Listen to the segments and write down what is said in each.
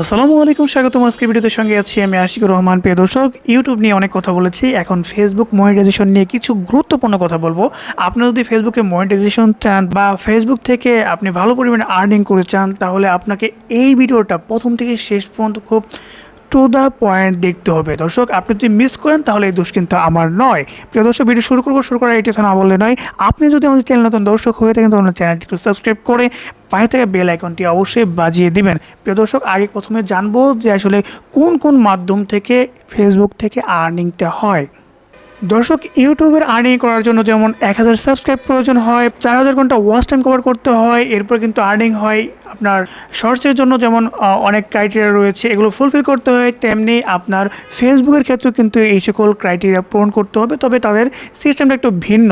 আসসালামু আলাইকুম, স্বাগতম। আজকের ভিডিওতে সঙ্গে আছি আমি আশিকুর রহমান। প্রিয় দর্শক ইউটিউব নিয়ে অনেক কথা বলেছি। এখন ফেসবুক মনিটাইজেশন নিয়ে কিছু গুরুত্বপূর্ণ কথা বলব। আপনি যদি ফেসবুকে মনিটাইজেশন চান বা ফেসবুক থেকে আপনি ভালো পরিমাণে আর্নিং করে চান, তাহলে আপনাকে এই ভিডিওটা প্রথম থেকে শেষ পর্যন্ত খুব টু দ্য পয়েন্ট দেখতে হবে। দর্শক, আপনি যদি মিস করেন, তাহলে এই দোষ কিন্তু আমার নয়। প্রিয় দর্শক ভিডিও শুরু করব, শুরু করার এটা না বললে নয়। আপনি যদি আমাদের চ্যানেল নতুন দর্শক হয়ে থাকেন, তাহলে চ্যানেলটি একটু সাবস্ক্রাইব করে পায়ে থেকে বেল আইকনটি অবশ্যই বাজিয়ে দিবেন। প্রিয় দর্শক, আগে প্রথমে জানব যে আসলে কোন কোন মাধ্যম থেকে ফেসবুক থেকে আর্নিংটা হয়। দর্শক, ইউটিউবের আর্নিং করার জন্য যেমন এক হাজার সাবস্ক্রাইব প্রয়োজন হয়, চার হাজার ঘণ্টা ওয়াচ টাইম কভার করতে হয়, এরপর কিন্তু আর্নিং হয় আপনার শর্টসের জন্য যেমন অনেক ক্রাইটেরিয়া রয়েছে, এগুলো ফুলফিল করতে হয়, তেমনি আপনার ফেসবুকের ক্ষেত্রেও কিন্তু এই সকল ক্রাইটেরিয়া পূরণ করতে হবে, তবে তাদের সিস্টেমটা একটু ভিন্ন।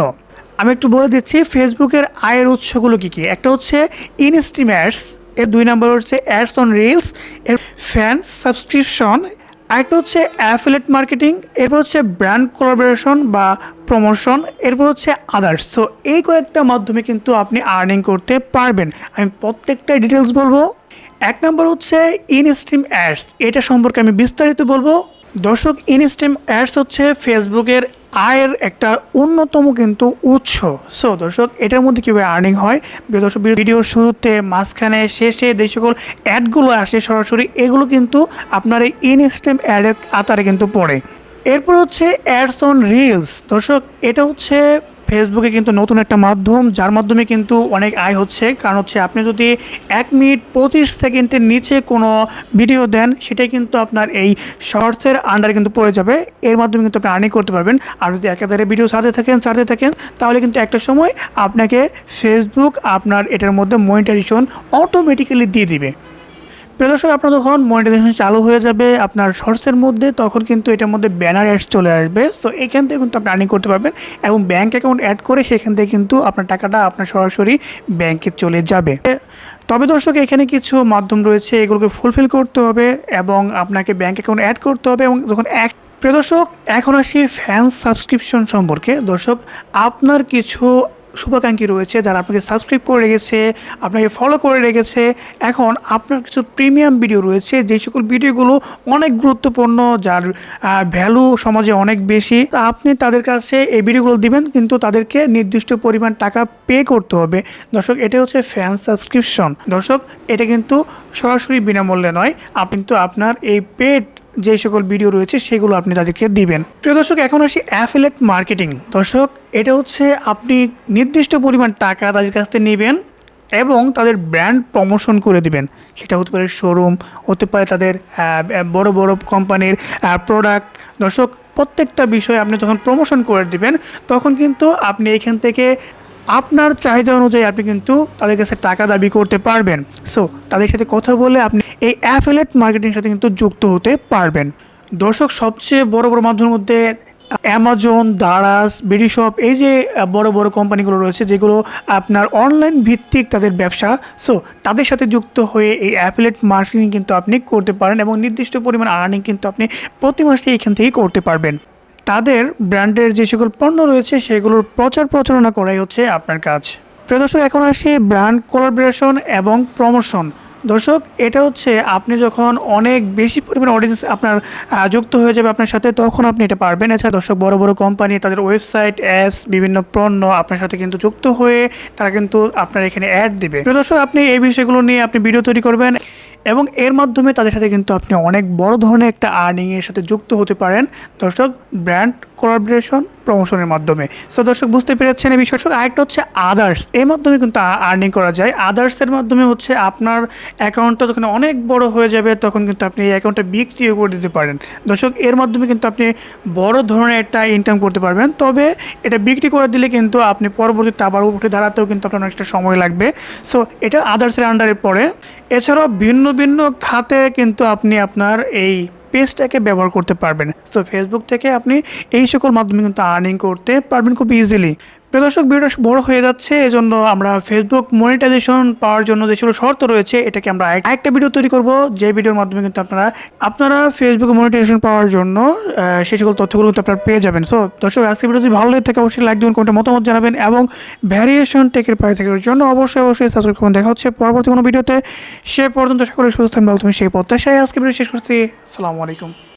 আমি একটু বলে দিচ্ছি ফেসবুকের আয়ের উৎসগুলো কী কী? একটা হচ্ছে ইনস্ট্রিম অ্যাডস এর দুই নম্বর হচ্ছে অ্যাডস অন রিলস এর ফ্যান সাবস্ক্রিপশন আরেকটা হচ্ছে অ্যাফিলেট মার্কেটিং এরপর হচ্ছে ব্র্যান্ড কোলাবোরেশন বা প্রমোশন এরপর হচ্ছে আদার্স সো এই কয়েকটা মাধ্যমে কিন্তু আপনি আর্নিং করতে পারবেন। আমি প্রত্যেকটা ডিটেলস বলব। এক নম্বর হচ্ছে ইনস্ট্রিম অ্যাডস এটা সম্পর্কে আমি বিস্তারিত বলব। দর্শক ইনস্ট্রিম অ্যাডস হচ্ছে ফেসবুকের আয়ের একটা অন্যতম কিন্তু উৎস। সো দর্শক, এটার মধ্যে কীভাবে আর্নিং হয়? দর্শক ভিডিওর শুরুতে মাঝখানে, শেষে যে সকল অ্যাডগুলো আসে সরাসরি, এগুলো কিন্তু আপনার এই ইনস্টেম অ্যাডের আতারে কিন্তু পড়ে। এরপর হচ্ছে অ্যাডস অন রিলস দর্শক, এটা হচ্ছে ফেসবুকে কিন্তু নতুন একটা মাধ্যম, যার মাধ্যমে কিন্তু অনেক আয় হচ্ছে। কারণ হচ্ছে আপনি যদি এক মিনিট পঁচিশ সেকেন্ডের নিচে কোনো ভিডিও দেন, সেটাই কিন্তু আপনার এই শর্টসের আন্ডারে কিন্তু পড়ে যাবে। এর মাধ্যমে কিন্তু আপনি আর্নিং করতে পারবেন। আর যদি একাধারে ভিডিও ছাড়তে থাকেন ছাড়তে থাকেন, তাহলে কিন্তু একটা সময় আপনাকে ফেসবুক আপনার এটার মধ্যে মনিটাইজেশন অটোমেটিক্যালি দিয়ে দিবে। দর্শক, আপনার যখন মনিটাইজেশন চালু হয়ে যাবে আপনার শর্টসের মধ্যে, তখন কিন্তু এটার মধ্যে ব্যানার অ্যাডস চলে আসবে। সো এখান থেকে কিন্তু আপনি আর্নিং করতে পারবেন এবং ব্যাঙ্ক অ্যাকাউন্ট অ্যাড করে সেখান থেকে কিন্তু আপনার টাকাটা আপনার সরাসরি ব্যাংকে চলে যাবে। তবে দর্শক, এখানে কিছু মাধ্যম রয়েছে এগুলোকে ফুলফিল করতে হবে এবং আপনাকে ব্যাঙ্ক অ্যাকাউন্ট অ্যাড করতে হবে এবং যখন এক প্রিয় দর্শক, এখন আসি ফ্যান সাবস্ক্রিপশন সম্পর্কে। দর্শক, আপনার কিছু শুভাকাঙ্ক্ষী রয়েছে, যারা আপনাকে সাবস্ক্রাইব করে রেখেছে, আপনাকে ফলো করে রেখেছে। এখন আপনার কিছু প্রিমিয়াম ভিডিও রয়েছে, যে সকল ভিডিওগুলো অনেক গুরুত্বপূর্ণ, যার ভ্যালু সমাজে অনেক বেশি। তা আপনি তাদের কাছে এই ভিডিওগুলো দিবেন, কিন্তু তাদেরকে নির্দিষ্ট পরিমাণ টাকা পে করতে হবে। দর্শক, এটা হচ্ছে ফ্যান সাবস্ক্রিপশন দর্শক, এটা কিন্তু সরাসরি বিনামূল্যে নয়, আপনি কিন্তু আপনার এই পেড যে সকল ভিডিও রয়েছে, সেগুলো আপনি তাদেরকে দিবেন। প্রিয় দর্শক, এখন আসি অ্যাফিলেট মার্কেটিং দর্শক, এটা হচ্ছে আপনি নির্দিষ্ট পরিমাণ টাকা তাদের কাছ থেকে নেবেন এবং তাদের ব্র্যান্ড প্রমোশন করে দিবেন। সেটা হতে পারে শোরুম হতে পারে তাদের বড় বড় কোম্পানির প্রোডাক্ট দর্শক, প্রত্যেকটা বিষয়ে আপনি যখন প্রমোশন করে দিবেন, তখন কিন্তু আপনি এখান থেকে আপনার চাহিদা অনুযায়ী আপনি কিন্তু তাদের কাছে টাকা দাবি করতে পারবেন। সো তাদের সাথে কথা বলে আপনি এই অ্যাফিলেট মার্কেটিংয়ের সাথে কিন্তু যুক্ত হতে পারবেন। দর্শক, সবচেয়ে বড় বড় মাধ্যমের মধ্যে অ্যামাজন দারাস বিডিশপ এই যে বড় বড় কোম্পানিগুলো রয়েছে, যেগুলো আপনার অনলাইন ভিত্তিক তাদের ব্যবসা সো তাদের সাথে যুক্ত হয়ে এই অ্যাফিলেট মার্কেটিং কিন্তু আপনি করতে পারেন এবং নির্দিষ্ট পরিমাণ আর্নিং কিন্তু আপনি প্রতি মাসে এখান থেকেই করতে পারবেন। তাদের ব্র্যান্ডের যে সকল পণ্য রয়েছে, সেগুলোর প্রচার প্রচারণা করাই হচ্ছে আপনার কাজ। প্রিয় দর্শক, এখন আসি ব্র্যান্ড কোলাবোরেশন এবং প্রমোশন। দর্শক, এটা হচ্ছে আপনি যখন অনেক বেশি পরিমাণ অডিয়েন্স আপনার যুক্ত হয়ে যাবে আপনার সাথে, তখন আপনি এটা পারবেন। এছাড়া দর্শক, বড় বড় কোম্পানি তাদের ওয়েবসাইট অ্যাপস বিভিন্ন পণ্য আপনার সাথে কিন্তু যুক্ত হয়ে তারা কিন্তু আপনার এখানে অ্যাড দেবে। প্রিয় দর্শক, আপনি এই বিষয়গুলো নিয়ে আপনি ভিডিও তৈরি করবেন। এবং এর মাধ্যমে তাদের সাথে কিন্তু আপনি অনেক বড় ধরনের একটা আর্নিংয়ের সাথে যুক্ত হতে পারেন। দর্শক ব্র্যান্ড কোলাবোরেশন প্রমোশনের মাধ্যমে। সো দর্শক, বুঝতে পেরেছেন এই বিষয় আরেকটা হচ্ছে আদার্স এর মাধ্যমে কিন্তু আর্নিং করা যায়। আদার্সের মাধ্যমে হচ্ছে আপনার অ্যাকাউন্টটা যখন অনেক বড় হয়ে যাবে, তখন কিন্তু আপনি এই অ্যাকাউন্টটা বিক্রিও করে দিতে পারেন। দর্শক, এর মাধ্যমে কিন্তু আপনি বড় ধরনের একটা ইনকাম করতে পারবেন। তবে এটা বিক্রি করে দিলে কিন্তু আপনি পরবর্তীতে আবার উঠে দাঁড়াতেও কিন্তু আপনার অনেকটা সময় লাগবে। সো এটা আদার্সের আন্ডারে পড়ে। এছাড়াও ভিন্ন ভিন্ন খাতে কিন্তু আপনি আপনার এই পেজটাকে ব্যবহার করতে পারবেন। সো ফেসবুক থেকে আপনি এই সকল মাধ্যমে কিন্তু আর্নিং করতে পারবেন খুব ইজিলি প্রিয় দর্শক, ভিডিওটা বড় হয়ে যাচ্ছে, এজন্য আমরা ফেসবুক মনিটাইজেশন পাওয়ার জন্য যে ছিল শর্ত রয়েছে, এটাকে আমরা এক- একটা ভিডিও তৈরি করব, যে ভিডিওর মাধ্যমে কিন্তু আপনারা আপনারা ফেসবুক মনিটাইজেশন পাওয়ার জন্য সেই সকল তথ্যগুলো কিন্তু আপনারা পেয়ে যাবেন। সো দর্শক, আজকে ভিডিও যদি ভালো লাগে থাকে, অবশ্যই লাইক দেবেন কোনটা মতামত জানাবেন, এবং ভ্যারিয়েশন টেকের পায়ে থাকার জন্য অবশ্যই অবশ্যই সাবস্ক্রাইব করুন দেখা হচ্ছে পরবর্তী কোনো ভিডিওতে সে পর্যন্ত সকলে সুস্থ থাকবেন সেই প্রত্যাশায় আজকে ভিডিও শেষ করছি। আসসালামু আলাইকুম।